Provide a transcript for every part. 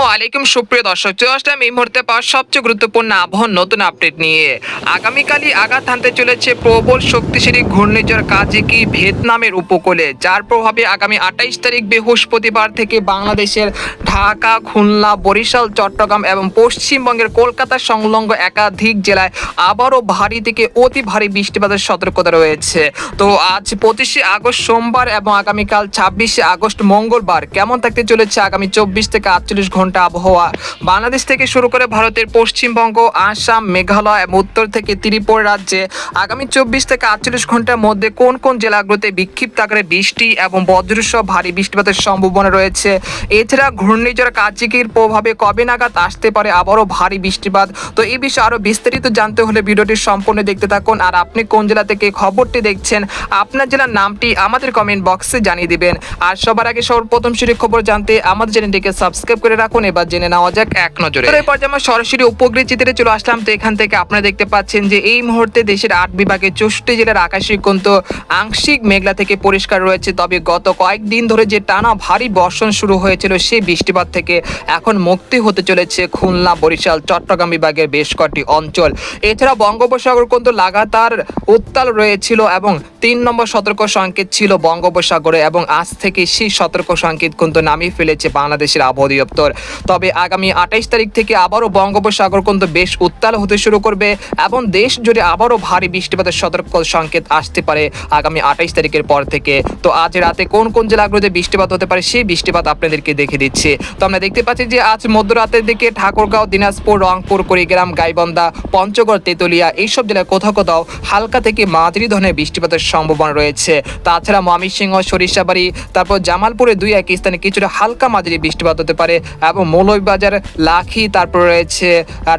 আসসালামু আলাইকুম, সুপ্রিয় দর্শক, চলে আসলাম এই মুহূর্তে পাওয়া সবচেয়ে গুরুত্বপূর্ণ আবহাওয়ার নতুন আপডেট নিয়ে। আগামীকালই আঘাত হানতে চলেছে প্রবল শক্তিশালী ঘূর্ণিঝড় কাজিকি ভিয়েতনামের উপকূলে, যার প্রভাবে আগামী আঠাইশ তারিখ বৃহস্পতিবার থেকে বাংলাদেশের ঢাকা, খুলনা, বরিশাল, চট্টগ্রাম এবং পশ্চিমবঙ্গের কলকাতা সংলগ্ন একাধিক জেলায় আবারও ভারী থেকে অতি ভারী বৃষ্টিপাতের সতর্কতা রয়েছে। তো আজ পঁচিশে আগস্ট সোমবার এবং আগামীকাল ছাব্বিশে আগস্ট মঙ্গলবার কেমন থাকতে চলেছে আগামী চব্বিশ থেকে আটচল্লিশ ঘণ্টা আবহাওয়া। বাংলাদেশ থেকে শুরু করে ভারতের পশ্চিমবঙ্গ, আসাম, মেঘালয় এবং উত্তর থেকে ত্রিপুরা রাজ্যে আগামী চব্বিশ থেকে আটচল্লিশ ঘণ্টার মধ্যে কোন কোন জেলাগুলোতে বিক্ষিপ্ত আকারে বৃষ্টি এবং বজ্রসহ ভারী বৃষ্টিপাতের সম্ভাবনা রয়েছে? এছাড়া ঘূর্ণিঝড় কার্যিকির প্রভাবে কবে নাগাদ আসতে পারে আবারও ভারী বৃষ্টিপাত? তো এই বিষয়ে আরও বিস্তারিত জানতে হলে ভিডিওটি সম্পূর্ণ দেখতে থাকুন। আর আপনি কোন জেলা থেকে খবরটি দেখছেন, আপনার জেলার নামটি আমাদের কমেন্ট বক্সে জানিয়ে দিবেন। আর সবার আগে সর্বপ্রথম শুরু খবর জানতে আমাদের চ্যানেলটিকে সাবস্ক্রাইব করে রাখুন। এবার জেনে নেওয়া যাক এক নজরে। এরপর যেমন সরাসরি উপগ্রহ চিত্রে চলে আসলাম, তো এখান থেকে আপনারা দেখতে পাচ্ছেন যে এই মুহূর্তে দেশের আট বিভাগে চৌষট্টি জেলার আকাশে কিন্তু আংশিক মেঘলা থেকে পরিষ্কার রয়েছে। তবে গত কয়েকদিন ধরে যে টানা ভারী বর্ষণ শুরু হয়েছিল সেই বৃষ্টিপাত থেকে এখন মুক্তি হতে চলেছে খুলনা, বরিশাল, চট্টগ্রাম বিভাগের বেশ কয়েকটি অঞ্চল। এছাড়া বঙ্গোপসাগর কিন্তু লাগাতার উত্তাল রয়েছিল এবং তিন নম্বর সতর্ক সংকেত ছিল বঙ্গোপসাগরে এবং আজ থেকে সেই সতর্ক সংকেত কিন্তু নামিয়ে ফেলেছে বাংলাদেশের আবহাওয়া অধিদপ্তর। তবে আগামী আঠাইশ তারিখ থেকে আবারও বঙ্গোপসাগর কিন্তু বেশ উত্তাল হতে শুরু করবে এবং দেশ জুড়ে আবারও ভারী বৃষ্টিপাতের সতর্ক সংকেত আসতে পারে আগামী আঠাইশ তারিখের পর থেকে। তো আজ রাতে কোন কোন জেলাগুলোতে বৃষ্টিপাত হতে পারে সেই বৃষ্টিপাত আপনাদেরকে দেখে দিচ্ছি। তো আমরা দেখতে পাচ্ছি যে আজ মধ্যরাতের দিকে ঠাকুরগাঁও, দিনাজপুর, রংপুর, কুড়িগ্রাম, গাইবান্ধা, পঞ্চগড়, তেতুলিয়া এইসব জেলায় কোথাও কোথাও হালকা থেকে মাঝারি ধরনের বৃষ্টিপাতের সম্ভাবনা রয়েছে। তাছাড়া ময়মনসিংহ, সরিষাবাড়ি, তারপর জামালপুরে দুই এক স্থানে কিছুটা হালকা মাঝারি বৃষ্টিপাত হতে পারে এবং মৌলভীবাজার, লাখি, তারপর রয়েছে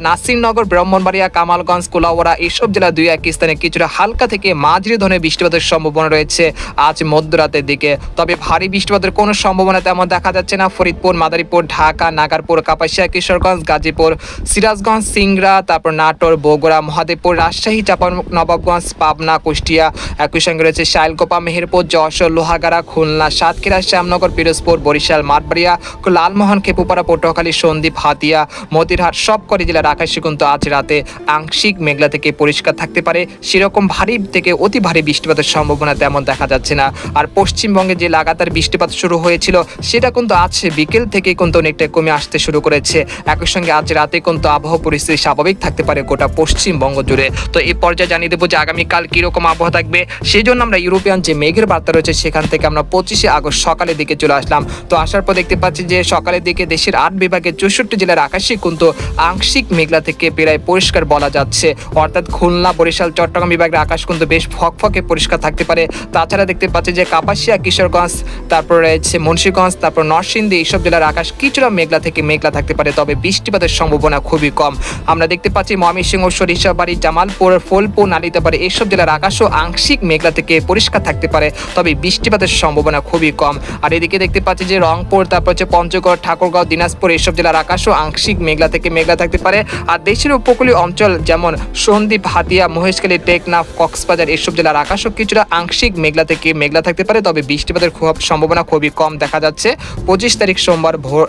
নাসিরনগর ব্রাহ্মণবাড়িয়া, কামালগঞ্জ কোলাওয়ারা এইসব জেলা দুই এক স্থানে কিছুটা হালকা থেকে মাঝারি ধরনের বৃষ্টিপাতের সম্ভাবনা রয়েছে আজ মধ্যরাতের দিকে। তবে ভারী বৃষ্টিপাতের কোনো সম্ভাবনা তেমন দেখা যাচ্ছে না। ফরিদপুর, মাদারীপুর, ঢাকা, নাগারপুর, কাপাসিয়া, কিশোরগঞ্জ, গাজীপুর, সিরাজগঞ্জ, সিংড়া, তারপর নাটোর, বগুড়া, মহাদেবপুর, রাজশাহী চাপান নবাবগঞ্জ, পাবনা, কুষ্টিয়া, একই সঙ্গে রয়েছে শাইলকোপা, মেহেরপুর, যশোর, লোহাগাড়া, খুলনা, সাতক্ষীরা, শ্যামনগর, পিরোজপুর, বরিশাল, মাঠবাড়িয়া, লালমোহন, খেপুপাড়া পটুয়াখালী সন্দ্বীপ, হাতিয়া, মতিরহাট, সবকটি জেলার আকাশে কিন্তু আজ রাতে আংশিক মেঘলা থেকে পরিষ্কার থাকতে পারে। সেরকম ভারী থেকে অতি ভারী বৃষ্টিপাতের সম্ভাবনা তেমন দেখা যাচ্ছে না। আর পশ্চিমবঙ্গে যে লাগাতার বৃষ্টিপাত শুরু হয়েছিল, সেটা কিন্তু আজ বিকেল থেকে কিন্তু অনেকটা কমে আসতে শুরু করেছে। একই সঙ্গে আজ রাতে কিন্তু আবহাওয়া পরিস্থিতি স্বাভাবিক থাকতে পারে গোটা পশ্চিমবঙ্গ জুড়ে। তো এই পর্যায়ে জানিয়ে দেবো যে আগামীকাল কীরকম আবহাওয়া থাকবে সেই জন্য আমরা ইউরোপিয়ান যে মেঘের বার্তা রয়েছে, সেখান থেকে আমরা পঁচিশে আগস্ট সকালের দিকে চলে আসলাম। তো আসার পর দেখতে পাচ্ছি যে সকালের দিকে দেশের আট বিভাগের চৌষট্টি জেলার আকাশে কিন্তু আংশিক মেঘলা থেকে প্রায় পরিষ্কার বলা যাচ্ছে। অর্থাৎ খুলনা, বরিশাল, চট্টগ্রাম বিভাগের আকাশ কিন্তু বেশ ফকফকে পরিষ্কার থাকতে পারে। তাছাড়া দেখতে পাচ্ছি যে কাপাসিয়া, কিশোরগঞ্জ, তারপর রয়েছে মুন্সীগঞ্জ, তারপর নরসিংদী এইসব জেলার আকাশ কিছুটা মেঘলা থেকে মেঘলা থাকতে পারে, তবে বৃষ্টিপাতের সম্ভাবনা খুবই কম। আমরা দেখতে পাচ্ছি ময়মনসিংহ, সরিষাবাড়ি, জামালপুর, ফুলপুর, নালিতাবাড়ি এইসব জেলার আকাশও আংশিক মেঘলা থেকে পরিষ্কার থাকতে পারে, তবে বৃষ্টিপাতের সম্ভাবনা খুবই কম। আর এদিকে দেখতে পাচ্ছি যে রংপুর, তারপর হচ্ছে পঞ্চগড়, ঠাকুরগাঁও দিনাজপুর এইসব জেলার আকাশও আংশিক মেঘলা থেকে মেঘলা থাকতে পারে। আর দেশের উপকূলীয় অঞ্চল যেমন সন্দ্বীপ, হাতিয়া, মহেশখালী, টেকনাফ, কক্সবাজার এইসব জেলার আকাশও কিছুটা আংশিক মেঘলা থেকে মেঘলা থাকতে পারে। তবে বৃষ্টিপাতের খুব সম্ভাবনা খুবই কম দেখা যাচ্ছে। পঁচিশ তারিখ সোমবার ভোর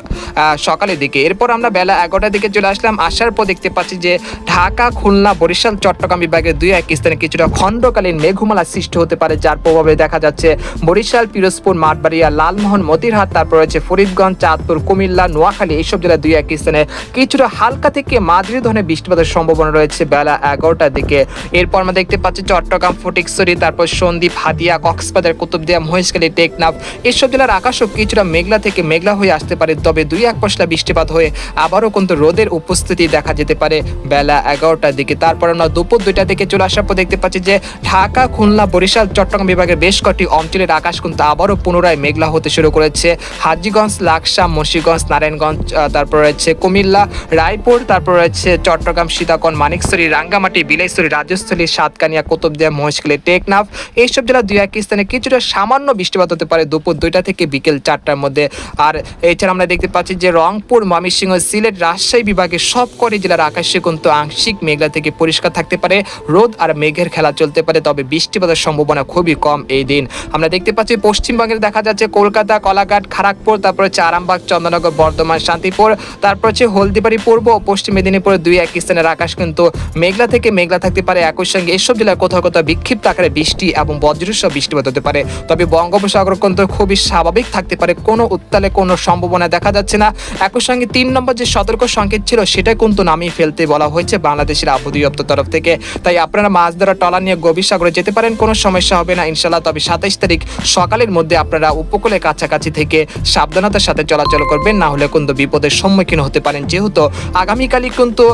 সকালের দিকে। এরপর আমরা বেলা এগারোটার দিকে চলে আসলাম। আসার পর দেখতে পাচ্ছি যে ঢাকা, খুলনা, বরিশাল, চট্টগ্রাম বিভাগের দুই এক স্থানে কিছুটা খণ্ডকালীন মেঘমালা সৃষ্টি হতে পারে, যার প্রভাবে দেখা যাচ্ছে বরিশাল, পিরোজপুর, মাঠবাড়িয়া, লালমোহন, মতিরহাট, তারপর রয়েছে ফরিদগঞ্জ, চাঁদপুর, কুমিল্লা নোয়াখালী, এইসব জেলার দুই এক স্থানে কিছুটা হালকা থেকে মাঝারি ধরনের বৃষ্টিপাতের সম্ভাবনা রয়েছে বেলা এগারোটার দিকে। এরপর আমরা দেখতে পাচ্ছি চট্টগ্রাম, ফটিকছড়ি, তারপর সন্দ্বীপ, হাতিয়া, কক্সবাজার, কুতুবদিয়া, মহেশখালী, টেকনাফ এসব জেলার আকাশও কিছুটা মেঘলা থেকে মেঘলা হয়ে আসতে পারে, তবে দুই এক পশলা বৃষ্টিপাত হয়ে আবারও কিন্তু রোদের উপস্থিতি দেখা যেতে পারে বেলা এগারোটার দিকে। তারপর আমরা দুপুর দুইটা থেকে চলে আসার পর দেখতে পাচ্ছি যে ঢাকা, খুলনা, বরিশাল, চট্টগ্রাম বিভাগের বেশ কয়েকটি অঞ্চলের আকাশ কিন্তু আবারও পুনরায় মেঘলা হতে শুরু করেছে। হাজিগঞ্জ লাকসা মুন্সিগঞ্জ নারায়ণগঞ্জ তারপর রয়েছে কুমিল্লা, রায়পুর, তারপর রয়েছে চট্টগ্রাম, সীতাকন মানিকছড়ি রাঙ্গামাটি বিলাইছড়ি রাজস্থলী, সাতকানিয়া, কুতুবদিয়া, মহেশখালী, টেকনাফ। এইসব জেলা দুই এক স্থানে কিছুটা সামান্য বৃষ্টিপাত হতে পারে দুপুর দুইটা থেকে বিকেল চারটার মধ্যে। আর এছাড়া আমরা দেখতে পাচ্ছি যে রংপুর, ময়মনসিংহ, সিলেট, রাজশাহী বিভাগে সব কটি জেলার আকাশে কিন্তু আংশিক মেঘলা থেকে পরিষ্কার থাকতে পারে। রোদ আর মেঘের খেলা চলতে পারে, তবে বৃষ্টিপাতের সম্ভাবনা খুবই কম এই দিন। আমরা দেখতে পাচ্ছি পশ্চিমবঙ্গের দেখা যাচ্ছে কলকাতা, কলাঘাট খড়গপুর তারপরে হচ্ছে আরামবাগ, চন্দ্রনগর, বর্ধমান বর্ধমান, শান্তিপুর, তারপর হচ্ছে হলদিবাড়ি, পূর্ব ও পশ্চিম মেদিনীপুরের দুই এক স্থানের আকাশ কিন্তু মেঘলা থেকে মেঘলা থাকতে পারে। একই সঙ্গে এসব জেলার কোথাও কোথাও বিক্ষিপ্ত আকারে বৃষ্টি এবং বজ্রসহ বৃষ্টিপাত হতে পারে। তবে বঙ্গোপসাগর কিন্তু খুবই স্বাভাবিক থাকতে পারে। কোনো উত্তালে কোনো সম্ভাবনা দেখা যাচ্ছে না। একই সঙ্গে তিন নম্বর যে সতর্ক সংকেত ছিল, সেটা কিন্তু নামিয়ে ফেলতে বলা হয়েছে বাংলাদেশের আবহাওয়া দপ্তর তরফ থেকে। তাই আপনারা মাছ ধরা টলা নিয়ে গভীর সাগরে যেতে পারেন, কোনো সমস্যা হবে না ইনশাল্লাহ তবে সাতাইশ তারিখ সকালের মধ্যে আপনারা উপকূলের কাছাকাছি থেকে সাবধানতার সাথে চলাচল করবেন, না হলে কিন্তু বিপদের সম্মুখীন হতে পারেন। যেহেতু আগামীকালই কিন্তু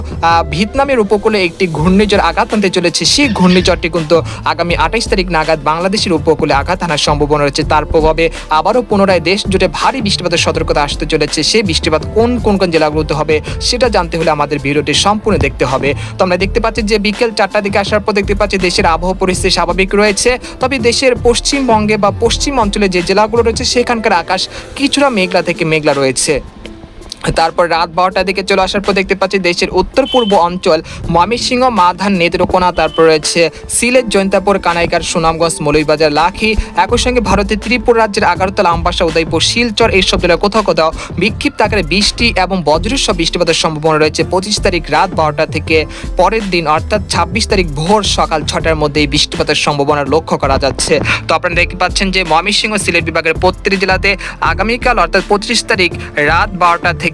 ভিয়েতনামের উপকূলে একটি ঘূর্ণিঝড় আঘাত আনতে চলেছে। সেই ঘূর্ণিঝড়টি কিন্তু আগামী আঠাইশ তারিখ নাগাদ বাংলাদেশের উপকূলে আঘাত আনার সম্ভাবনা রয়েছে। তার প্রভাবে আবারও পুনরায় দেশ জুড়ে ভারী বৃষ্টিপাতের সতর্কতা আসতে চলেছে। সেই বৃষ্টিপাত কোন কোন কোন জেলাগুলোতে হবে সেটা জানতে হলে আমাদের ভিডিওটি সম্পূর্ণ দেখতে হবে। তো আমরা দেখতে পাচ্ছি যে বিকেল চারটার দিকে আসার পর দেখতে পাচ্ছি দেশের আবহাওয়া পরিস্থিতি স্বাভাবিক রয়েছে। তবে দেশের পশ্চিমবঙ্গে বা পশ্চিম অঞ্চলে যে জেলাগুলো রয়েছে, সেখানকার আকাশ কিছুটা মেঘলা থেকে মেঘলা রয়েছে। তারপর রাত বারোটার দিকে চলে আসার পর দেখতে পাচ্ছি দেশের উত্তর পূর্ব অঞ্চল ময়মনসিংহ মাধান নেত্রকোনা তারপর রয়েছে সিলেট, জৈন্তাপুর কানাইকার সুনামগঞ্জ, মৌলভীবাজার, লাখি। একই সঙ্গে ভারতের ত্রিপুরা রাজ্যের আগারতলা, আমবাসা, উদয়পুর, শিলচর এইসব জেলায় কোথাও কোথাও বিক্ষিপ্ত আকারে বৃষ্টি এবং বজ্রসহ বৃষ্টিপাতের সম্ভাবনা রয়েছে। পঁচিশ তারিখ রাত বারোটা থেকে পরের দিন, অর্থাৎ ছাব্বিশ তারিখ ভোর সকাল ছটার মধ্যে এই বৃষ্টিপাতের সম্ভাবনা লক্ষ্য করা যাচ্ছে। তো আপনারা দেখতে পাচ্ছেন যে ময়মনসিংহ সিলেট বিভাগের প্রত্যেক জেলাতে আগামীকাল, অর্থাৎ পঁচিশ তারিখ রাত বারোটা থেকে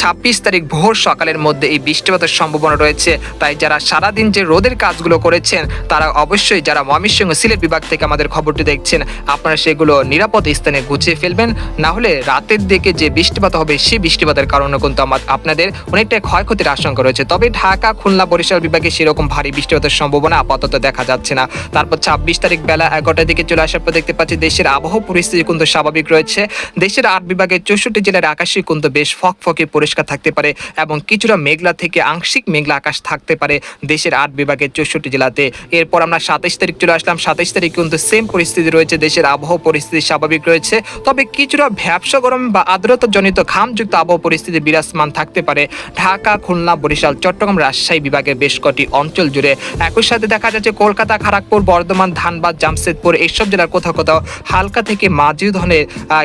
ছাব্বিশ তারিখ ভোর সকালের মধ্যে এই বৃষ্টিপাতের সম্ভাবনা রয়েছে। তাই যারা সারাদিন যে রোদের কাজগুলো করেছেন, তারা অবশ্যই যারা ময়মনসিংহ সিলেট বিভাগ থেকে আমাদের খবরটি দেখছেন, আপনারা সেগুলো নিরাপদ স্থানে গুছিয়ে ফেলবেন। না হলে রাতের দিকে যে বৃষ্টিপাত হবে, সেই বৃষ্টিপাতের কারণে কিন্তু আমার, আপনাদের অনেকটাই ক্ষয়ক্ষতির আশঙ্কা রয়েছে। তবে ঢাকা, খুলনা, বরিশাল বিভাগে সেরকম ভারী বৃষ্টিপাতের সম্ভাবনা আপাতত দেখা যাচ্ছে না। তারপর ছাব্বিশ তারিখ বেলা এগারোটার দিকে চলে আসার পর দেখতে পাচ্ছি, দেশের আবহাওয়া পরিস্থিতি কিন্তু স্বাভাবিক রয়েছে। দেশের আট বিভাগের চৌষট্টি জেলার আকাশে কিন্তু বেশ ফকফকে পরিষ্কার থাকতে পারে এবং কিছুটা মেঘলা থেকে আংশিক মেঘলা আকাশ থাকতে পারে দেশের আট বিভাগের চৌষট্টি জেলাতে। এরপর আমরা সাতাইশ তারিখ চলে আসলাম। সাতাইশ তারিখ কিন্তু সেম পরিস্থিতি রয়েছে, দেশের আবহাওয়া পরিস্থিতি স্বাভাবিক রয়েছে। তবে কিছুটা ভ্যাবসা গরম বা আর্দ্রতাজনিত ঘামযুক্ত আবহাওয়া পরিস্থিতি বিরাজমান থাকতে পারে। ঢাকা, খুলনা, বরিশাল, চট্টগ্রাম, রাজশাহী বিভাগের বেশ কটি অঞ্চল জুড়ে। একই সাথে দেখা যাচ্ছে কলকাতা খড়গপুর বর্ধমান, ধানবাদ, জামশেদপুর এইসব জেলার কোথাও কোথাও হালকা থেকে মাঝি ধরনের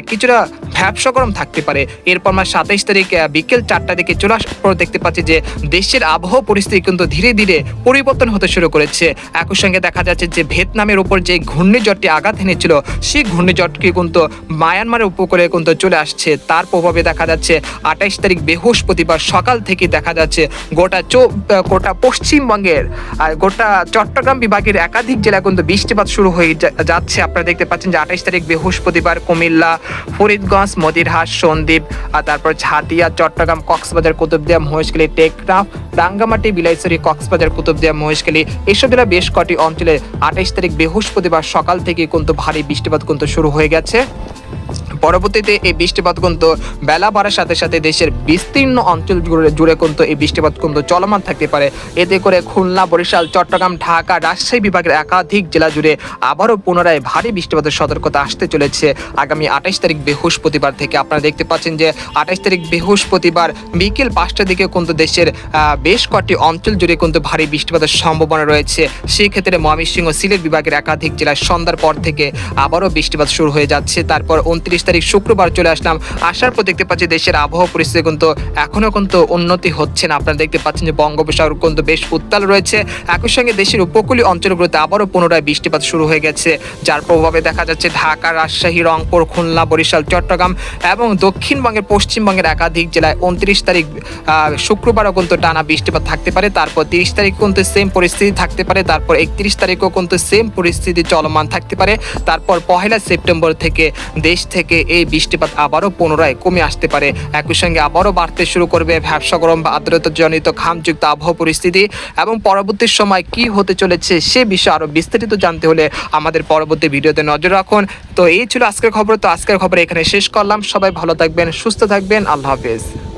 কিছুটা ভ্যাবসা গরম থাকতে পারে। এরপর আমরা সাতাইশ তারিখ বিকেল চারটা দিকে চলে আসার পর দেখতে পাচ্ছি যে দেশের আবহাওয়া পরিস্থিতি কিন্তু ধীরে ধীরে পরিবর্তন হতে শুরু করেছে। একই সঙ্গে দেখা যাচ্ছে যে ভিয়েতনামের উপর যে ঘূর্ণিঝড়টি আঘাত এনেছিল, সেই ঘূর্ণিঝড়টি কিন্তু মায়ানমারের উপকূলে কিন্তু চলে আসছে। তার প্রভাবে দেখা যাচ্ছে আঠাইশ তারিখ বৃহস্পতিবার সকাল থেকে দেখা যাচ্ছে গোটা চো গোটা পশ্চিমবঙ্গের, আর গোটা চট্টগ্রাম বিভাগের একাধিক জেলা কিন্তু বৃষ্টিপাত শুরু হয়ে যাচ্ছে। আপনারা দেখতে পাচ্ছেন যে আঠাইশ তারিখ বৃহস্পতিবার কুমিল্লা, ফরিদগঞ্জ মদিরহাট সন্দ্বীপ, আর তারপর ঝাঁটিয়া, চট্টগ্রাম, কক্সবাজার, কুতুবদিয়া, মহেশখালী টেকনাফ রাঙ্গামাটি, বিলাইছড়ি, কক্সবাজার, কুতুবদিয়া, মহেশখালী এসব জেলা বেশ কটি অঞ্চলে আঠাইশ তারিখ বৃহস্পতিবার সকাল থেকে কিন্তু ভারী বৃষ্টিপাত কিন্তু শুরু হয়ে গেছে। পরবর্তীতে এই বৃষ্টিপাত কিন্তু বেলা বাড়ার সাথে সাথে দেশের বিস্তীর্ণ অঞ্চল জুড়ে জুড়ে কিন্তু এই বৃষ্টিপাত কিন্তু চলমান থাকতে পারে। এতে করে খুলনা, বরিশাল, চট্টগ্রাম, ঢাকা, রাজশাহী বিভাগের একাধিক জেলা জুড়ে আবারও পুনরায় ভারী বৃষ্টিপাতের সতর্কতা আসতে চলেছে। আগামী আঠাশ তারিখ বৃহস্পতিবার থেকে আপনারা দেখতে পাচ্ছেন যে আঠাইশ তারিখ বৃহস্পতিবার বিকেল পাঁচটার দিকে কিন্তু দেশের বেশ কয়েকটি অঞ্চল জুড়ে কিন্তু ভারী বৃষ্টিপাতের সম্ভাবনা রয়েছে। সেই ক্ষেত্রে ময়মনসিংহ, সিলেট বিভাগের একাধিক জেলায় সন্ধ্যার পর থেকে আবারও বৃষ্টিপাত শুরু হয়ে যাচ্ছে। তারপর উনত্রিশ তারিখ শুক্রবার চলে আসলাম। আসার পর দেখতে পাচ্ছি দেশের আবহাওয়া পরিস্থিতি কিন্তু এখনও কিন্তু উন্নতি হচ্ছে না। আপনারা দেখতে পাচ্ছেন যে বঙ্গোপসাগর কিন্তু বেশ উত্তাল রয়েছে। একই সঙ্গে দেশের উপকূলীয় অঞ্চলগুলোতে আবারও পুনরায় বৃষ্টিপাত শুরু হয়ে গেছে। যার প্রভাবে দেখা যাচ্ছে ঢাকা, রাজশাহী, রংপুর, খুলনা, বরিশাল, চট্টগ্রাম এবং দক্ষিণবঙ্গের, পশ্চিমবঙ্গের একাধিক জেলায় উনত্রিশ তারিখ শুক্রবারও কিন্তু টানা বৃষ্টিপাত থাকতে পারে। তারপর তিরিশ তারিখ কিন্তু সেম পরিস্থিতি থাকতে পারে। তারপর একত্রিশ তারিখও কিন্তু সেম পরিস্থিতি চলমান থাকতে পারে। তারপর পহেলা সেপ্টেম্বর থেকে দেশ থেকে এই বৃষ্টিপাত আবারও পুনরায় কমে আসতে পারে। একই সঙ্গে আবারও বাড়তে শুরু করবে ভ্যাবসা গরম বা আর্দ্রতাজনিত খামযুক্ত আবহাওয়া পরিস্থিতি এবং পরবর্তী সময় কি হতে চলেছে সে বিষয়ে আরও বিস্তারিত জানতে হলে আমাদের পরবর্তী ভিডিওতে নজর রাখুন। তো এই ছিল আজকের খবর। তো আজকের খবর এখানে শেষ করলাম। সবাই ভালো থাকবেন, সুস্থ থাকবেন। আল্লাহ হাফেজ।